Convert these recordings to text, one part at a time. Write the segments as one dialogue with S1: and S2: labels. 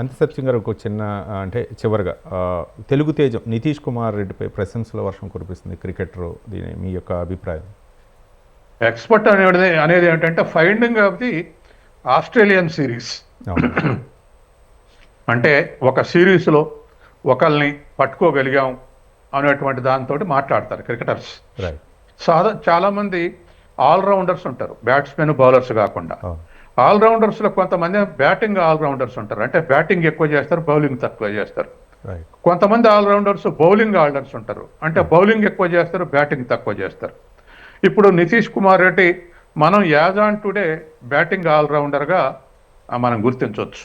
S1: అంతే సత్యం గారు ఒక చిన్న అంటే చివరిగా తెలుగు తేజం నితీష్ కుమార్ రెడ్డిపై ప్రశంసల వర్షం కురిపిస్తుంది క్రికెటర్. దీని మీ యొక్క అభిప్రాయం?
S2: ఎక్స్పర్ట్ అనేది అనేది ఏంటంటే finding of the Australian series. అంటే ఒక సిరీస్లో ఒకరిని పట్టుకోగలిగాం అనేటువంటి దాంతో మాట్లాడతారు క్రికెటర్స్. సాదా చాలామంది ఆల్రౌండర్స్ ఉంటారు బ్యాట్స్మెన్ బౌలర్స్ కాకుండా. ఆల్రౌండర్స్లో కొంతమంది బ్యాటింగ్ ఆల్రౌండర్స్ ఉంటారు. అంటే బ్యాటింగ్ ఎక్కువ చేస్తారు బౌలింగ్ తక్కువ చేస్తారు. కొంతమంది ఆల్రౌండర్స్ బౌలింగ్ ఆల్రౌండర్స్ ఉంటారు. అంటే బౌలింగ్ ఎక్కువ చేస్తారు బ్యాటింగ్ తక్కువ చేస్తారు. ఇప్పుడు నితీష్ కుమార్ రెడ్డి మనం యాజ్ ఆన్ టుడే బ్యాటింగ్ ఆల్రౌండర్గా మనం గుర్తించవచ్చు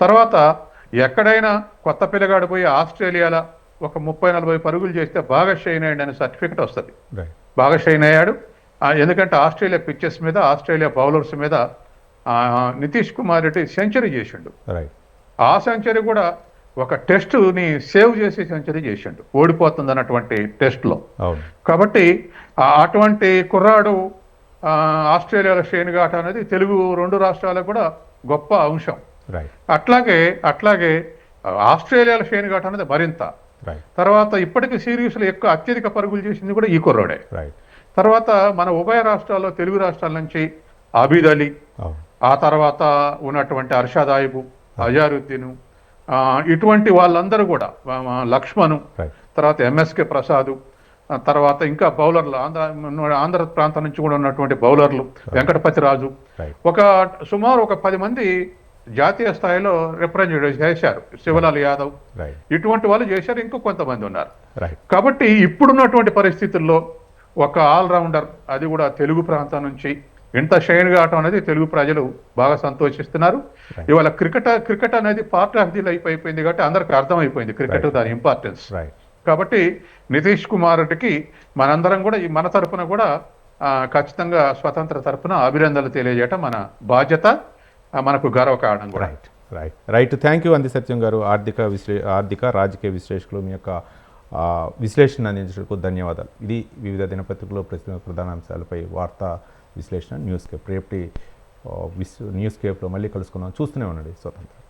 S2: తర్వాత ఎక్కడైనా కొత్త పిల్లగాడు పోయి ఆస్ట్రేలియాలో ఒక ముప్పై నలభై పరుగులు చేస్తే బాగా షైన్ అయ్యండి అనే సర్టిఫికెట్ వస్తుంది. బాగా షైన్ అయ్యాడు. ఎందుకంటే ఆస్ట్రేలియా పిచ్చెస్ మీద ఆస్ట్రేలియా బౌలర్స్ మీద నితీష్ కుమార్ రెడ్డి సెంచరీ చేసిండు.
S1: రైట్.
S2: ఆ సెంచరీ కూడా ఒక టెస్ట్ని సేవ్ చేసి సెంచరీ చేసిండు. ఓడిపోతుంది అన్నటువంటి టెస్ట్లో కాబట్టి అటువంటి కుర్రాడు ఆస్ట్రేలియాలో షేన్ ఘాట్ అనేది తెలుగు రెండు రాష్ట్రాలకు కూడా గొప్ప అంశం. అట్లాగే అట్లాగే ఆస్ట్రేలియాలో షేన్ ఘాట్ అనేది మరింత. తర్వాత ఇప్పటికి సిరీస్లో ఎక్కువ అత్యధిక పరుగులు చేసింది కూడా ఈ కుర్రాడే. తర్వాత మన ఉభయ రాష్ట్రాల్లో తెలుగు రాష్ట్రాల నుంచి అబీద్ అలీ ఆ తర్వాత ఉన్నటువంటి అర్షద్ ఆయిబు అజారుద్దీను ఇటువంటి వాళ్ళందరూ కూడా లక్ష్మణు తర్వాత ఎంఎస్కే ప్రసాద్ తర్వాత ఇంకా బౌలర్లు ఆంధ్ర ఆంధ్ర ప్రాంతం నుంచి కూడా ఉన్నటువంటి బౌలర్లు వెంకటపతి రాజు ఒక సుమారు ఒక పది మంది జాతీయ స్థాయిలో రిప్రజెంట్ చేశారు శివలాల్ యాదవ్. ఇటువంటి వాళ్ళు చేశారు ఇంకో కొంతమంది ఉన్నారు. కాబట్టి ఇప్పుడున్నటువంటి పరిస్థితుల్లో ఒక ఆల్రౌండర్ అది కూడా తెలుగు ప్రాంతం నుంచి ఇంత షైన్గా ఆటం అనేది తెలుగు ప్రజలు బాగా సంతోషిస్తున్నారు. ఇవాళ క్రికెట్ క్రికెట్ అనేది పార్ట్ ఆఫ్ ది లైఫ్ అయిపోయింది కాబట్టి అందరికి అర్థమైపోయింది క్రికెట్ దాని ఇంపార్టెన్స్
S1: రైట్
S2: కాబట్టి నితీష్ కుమార్ రెడ్డికి మనందరం కూడా ఈ మన తరపున కూడా ఖచ్చితంగా స్వతంత్ర తరపున అభినందనలు తెలియజేయటం మన బాధ్యత మనకు గర్వకారణం కూడా.
S1: Right right right thank you అంది సత్యం గారు. ఆర్థిక విశ్లే ఆర్థిక రాజకీయ విశ్లేషకులు మీ యొక్క విశ్లేషణ అందించినందుకు ధన్యవాదాలు. ఇది వివిధ దినపత్రికలో ప్రస్తుత ప్రధాన అంశాలపై వార్తా విశ్లేషణ న్యూస్ కేప్ రేపటి న్యూస్ కేప్లో మళ్ళీ కలుసుకుందాం. చూస్తూనే ఉండండి స్వతంత్ర.